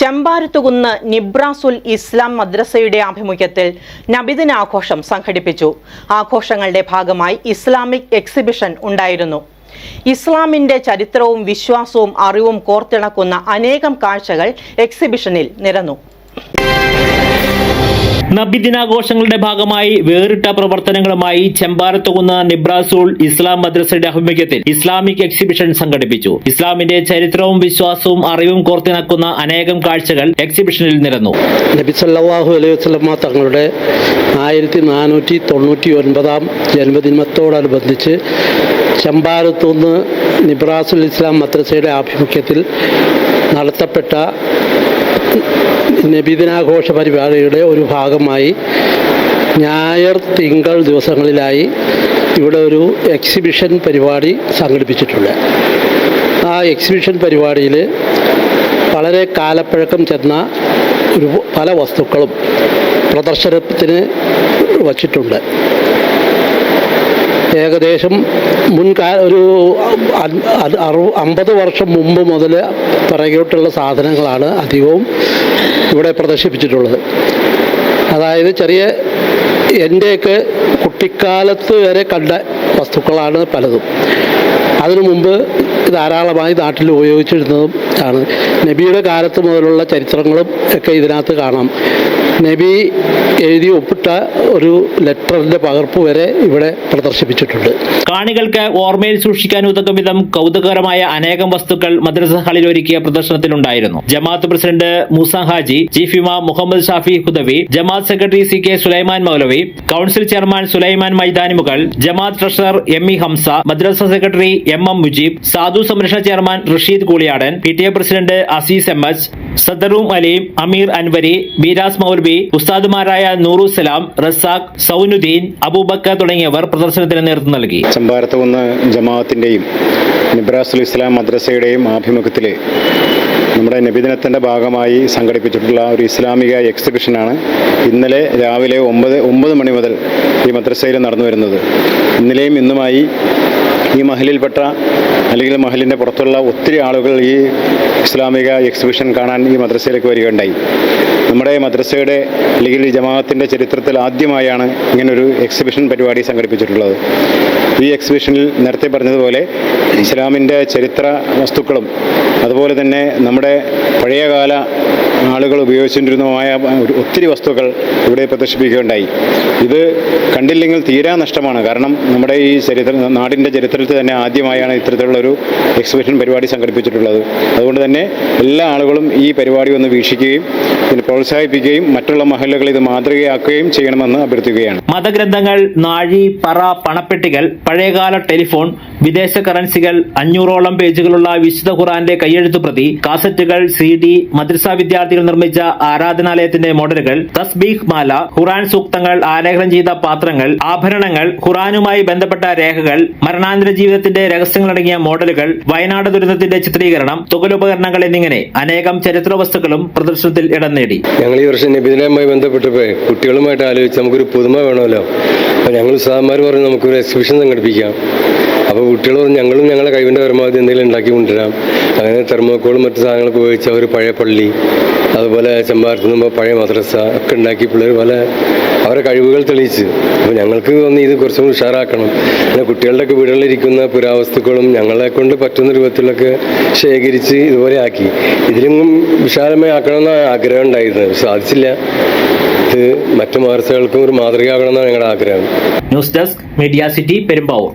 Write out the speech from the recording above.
ചെമ്പാരത്തുകുന്ന് നിബ്രാസുൽ ഇസ്ലാം മദ്രസയുടെ ആഭിമുഖ്യത്തിൽ നബിദിന ആഘോഷം സംഘടിപ്പിച്ചു. ആഘോഷങ്ങളുടെ ഭാഗമായി ഇസ്ലാമിക് എക്സിബിഷൻ ഉണ്ടായിരുന്നു. ഇസ്ലാമിന്റെ ചരിത്രവും വിശ്വാസവും അറിവും കോർത്തിണക്കുന്ന അനേകം കാഴ്ചകൾ എക്സിബിഷനിൽ നിരന്നു. നബിദിനാഘോഷങ്ങളുടെ ഭാഗമായി വേറിട്ട പ്രവർത്തനങ്ങളുമായി ചെമ്പാരത്തുകുന്ന നിബ്രാസൂൾ ഇസ്ലാം മദ്രസയുടെ ആഭിമുഖ്യത്തിൽ ഇസ്ലാമിക് എക്സിബിഷൻ സംഘടിപ്പിച്ചു. ഇസ്ലാമിന്റെ ചരിത്രവും വിശ്വാസവും അറിവും കോർത്തിണക്കുന്ന അനേകം കാഴ്ചകൾ എക്സിബിഷനിൽ നിരന്നു. നബി സല്ലല്ലാഹു അലൈഹി വസ്ലമ തങ്ങളുടെ ആയിരത്തി നാനൂറ്റി തൊണ്ണൂറ്റി ഒൻപതാം ജന്മദിനത്തോടനുബന്ധിച്ച് ചമ്പാരത്തുനിന്ന് നിബ്രാസുൽ ഇസ്ലാം മദ്രസയുടെ ആഭിമുഖ്യത്തിൽ നടത്തപ്പെട്ട നബിദിനാഘോഷ പരിപാടിയുടെ ഒരു ഭാഗമായി ഞായർ തിങ്കൾ ദിവസങ്ങളിലായി ഇവിടെ ഒരു എക്സിബിഷൻ പരിപാടി സംഘടിപ്പിച്ചിട്ടുണ്ട്. ആ എക്സിബിഷൻ പരിപാടിയിൽ വളരെ കാലപ്പഴക്കം ചെന്ന ഒരു പല വസ്തുക്കളും പ്രദർശനത്തിന് വച്ചിട്ടുണ്ട്. ഏകദേശം മുൻകാ ഒരു അമ്പത് വർഷം മുമ്പ് മുതൽ പിറകോട്ടുള്ള സാധനങ്ങളാണ് അധികവും ഇവിടെ പ്രദർശിപ്പിച്ചിട്ടുള്ളത്. അതായത് ചെറിയ എന്റെയൊക്കെ കുട്ടിക്കാലത്ത് വരെ കണ്ട വസ്തുക്കളാണ് പലതും. അതിനു മുമ്പ് ധാരാളമായി നാട്ടിൽ ഉപയോഗിച്ചിരുന്നതും ആണ്. നബിയുടെ കാലത്ത് മുതലുള്ള ചരിത്രങ്ങളും ഒക്കെ ഇതിനകത്ത് കാണാം. നബി എഴുതി ഒപ്പിട്ട ഒരു ലെറ്ററിന്റെ പകർപ്പ് വരെ ഇവിടെ പ്രദർശിപ്പിച്ചിട്ടുണ്ട്. കാണികൾക്ക് ഓർമ്മയിൽ സൂക്ഷിക്കാൻ ഉതകും വിധം കൗതുകകരമായ അനേകം വസ്തുക്കൾ മദ്രസ ഹാളിൽ ഒരുക്കിയ പ്രദർശനത്തിലുണ്ടായിരുന്നു. ജമാഅത്ത് പ്രസിഡന്റ് മൂസ ഹാജി ചീഫ് ഇമാം മുഹമ്മദ് ഷാഫി ഹുദവി ജമാഅത്ത് സെക്രട്ടറി സി കെ സുലൈമാൻ മൗലവി കൌൺസിൽ ചെയർമാൻ സുലൈമാൻ മൈതാനി മുകൾ ജമാഅത്ത് ട്രഷറർ എം ഇ ഹംസ മദ്രസ സെക്രട്ടറി എം എം മുജീബ് സാധു സംരക്ഷണ chairman Rasheed Kooliyadan P T A president Azeez M H സദറും Aleem Ameer Anwari Beeras മൗലബി ഉസ്താദുമാരായ നൂറുസലാം റസാഖ് സൗനുദ്ദീൻ അബൂബക്കർ തുടങ്ങിയവർ പ്രദർശനത്തിന് നേതൃത്വം നൽകി. ചമ്പാരത്തുകുന്ന് ജമാഅത്തിന്റെയും നിബ്രാസുൽ ഇസ്ലാം മദ്രസയുടെയും ആഭിമുഖ്യത്തിലെ നമ്മുടെ നബിദിനത്തിന്റെ ഭാഗമായി സംഘടിപ്പിച്ചിട്ടുള്ള ഒരു ഇസ്ലാമിക എക്സിബിഷനാണ് ഇന്നലെ രാവിലെ ഒമ്പത് ഒമ്പത് മണി മുതൽ ഈ മദ്രസയിൽ നടന്നു വരുന്നത് ഇന്നലെയും ഇന്നുമായി ഈ മഹലിൽപ്പെട്ട അല്ലെങ്കിൽ മഹലിന്റെ പുറത്തുള്ള ഒത്തിരി ആളുകൾ ഈ ഇസ്ലാമിക എക്സിബിഷൻ കാണാൻ ഈ മദ്രസയിലേക്ക് വരികയുണ്ടായി. നമ്മുടെ മദ്രസയുടെ അല്ലെങ്കിൽ ഈ ജമാഅത്തിന്റെ ചരിത്രത്തിൽ ആദ്യമായാണ് ഇങ്ങനൊരു എക്സിബിഷൻ പരിപാടി സംഘടിപ്പിച്ചിട്ടുള്ളത്. ഈ എക്സിബിഷനിൽ നേരത്തെ പറഞ്ഞതുപോലെ ഇസ്ലാമിന്റെ ചരിത്ര വസ്തുക്കളും അതുപോലെ തന്നെ നമ്മുടെ പഴയകാല ആളുകൾ ഉപയോഗിച്ചുകൊണ്ടിരുന്നതുമായ ഒത്തിരി വസ്തുക്കൾ ഇവിടെ പ്രദർശിപ്പിക്കുകയുണ്ടായി. ഇത് കണ്ടില്ലെങ്കിൽ തീരാ നഷ്ടമാണ്. കാരണം നമ്മുടെ ഈ ചരിത്ര നാടിന്റെ ചരിത്രത്തിൽ തന്നെ ആദ്യമായാണ് ഇത്തരത്തിലുള്ള ഒരു എക്സിബിഷൻ പരിപാടി സംഘടിപ്പിച്ചിട്ടുള്ളത്. അതുകൊണ്ട് തന്നെ എല്ലാ ആളുകളും ഈ പരിപാടി ഒന്ന് വീക്ഷിക്കുകയും ഇതിനെ പ്രോത്സാഹിപ്പിക്കുകയും മറ്റുള്ള മഹലുകൾ ഇത് മാതൃകയാക്കുകയും ചെയ്യണമെന്ന് അഭ്യർത്ഥിക്കുകയാണ്. മതഗ്രന്ഥങ്ങൾ നാഴി പറ പണപ്പെട്ടികൾ പഴയകാല ടെലിഫോൺ വിദേശ കറൻസികൾ അഞ്ഞൂറോളം പേജുകളുള്ള വിശുദ്ധ ഖുറാന്റെ കയ്യെഴുത്തു പ്രതി കാസറ്റുകൾ സി ഡി മദ്രസ വിദ്യാർത്ഥികൾ നിർമ്മിച്ച ആരാധനാലയത്തിന്റെ മോഡലുകൾ തസ്ബീഹ് മാല ഖുറാൻ സൂക്തങ്ങൾ ആലേഖനം ചെയ്ത പാത്രങ്ങൾ ആഭരണങ്ങൾ ഖുറാനുമായി ബന്ധപ്പെട്ട രേഖകൾ മരണാന്തര ജീവിതത്തിന്റെ രഹസ്യങ്ങളടങ്ങിയ മോഡലുകൾ വയനാട് ദുരന്തത്തിന്റെ ചിത്രീകരണം തുകലുപകരണങ്ങൾ എന്നിങ്ങനെ അനേകം ചരിത്ര വസ്തുക്കളും പ്രദർശനത്തിൽ ഇടം നേടി. ഞങ്ങൾ ഈ വർഷം നബിദിനവുമായി ബന്ധപ്പെട്ടപ്പോൾ കുട്ടികളുമായിട്ട് ആലോചിച്ച് നമുക്കൊരു പുതുമ വേണമല്ലോ. അപ്പോൾ ഞങ്ങൾ സാറന്മാർ പറഞ്ഞു നമുക്കൊരു എക്സിബിഷൻ സംഘടിപ്പിക്കാം. അപ്പോൾ കുട്ടികൾ ഞങ്ങളും ഞങ്ങളുടെ കൈവിന്റെ പരമാവധി എന്തെങ്കിലും ഉണ്ടാക്കി കൊണ്ടുവരാം. അങ്ങനെ തെർമോക്കോളും മറ്റു സാധനങ്ങളൊക്കെ ഉപയോഗിച്ച ഒരു പഴയ പള്ളി അതുപോലെ ചെമ്പാരത്ത് നിന്ന് പഴയ മദ്രസ ഒക്കെ ഉണ്ടാക്കി പിള്ളേർ പല അവരെ കഴിവുകൾ തെളിയിച്ച്. അപ്പോൾ ഞങ്ങൾക്ക് തോന്നി ഇത് കുറച്ചും ഉഷാറാക്കണം. പിന്നെ കുട്ടികളുടെയൊക്കെ വീടുകളിലിരിക്കുന്ന പുരാവസ്തുക്കളും ഞങ്ങളെ കൊണ്ട് പറ്റുന്ന രൂപത്തിലൊക്കെ ശേഖരിച്ച് ഇതുപോലെ ആക്കി. ഇതിലും വിശാലമായി ആക്കണമെന്ന ആഗ്രഹം ഉണ്ടായിരുന്നത് സാധിച്ചില്ല. ഇത് മറ്റു മദ്രസകൾക്കും ഒരു മാതൃകയാകണമെന്നാണ് ഞങ്ങളുടെ ആഗ്രഹം. News desk media city Perumbavoor.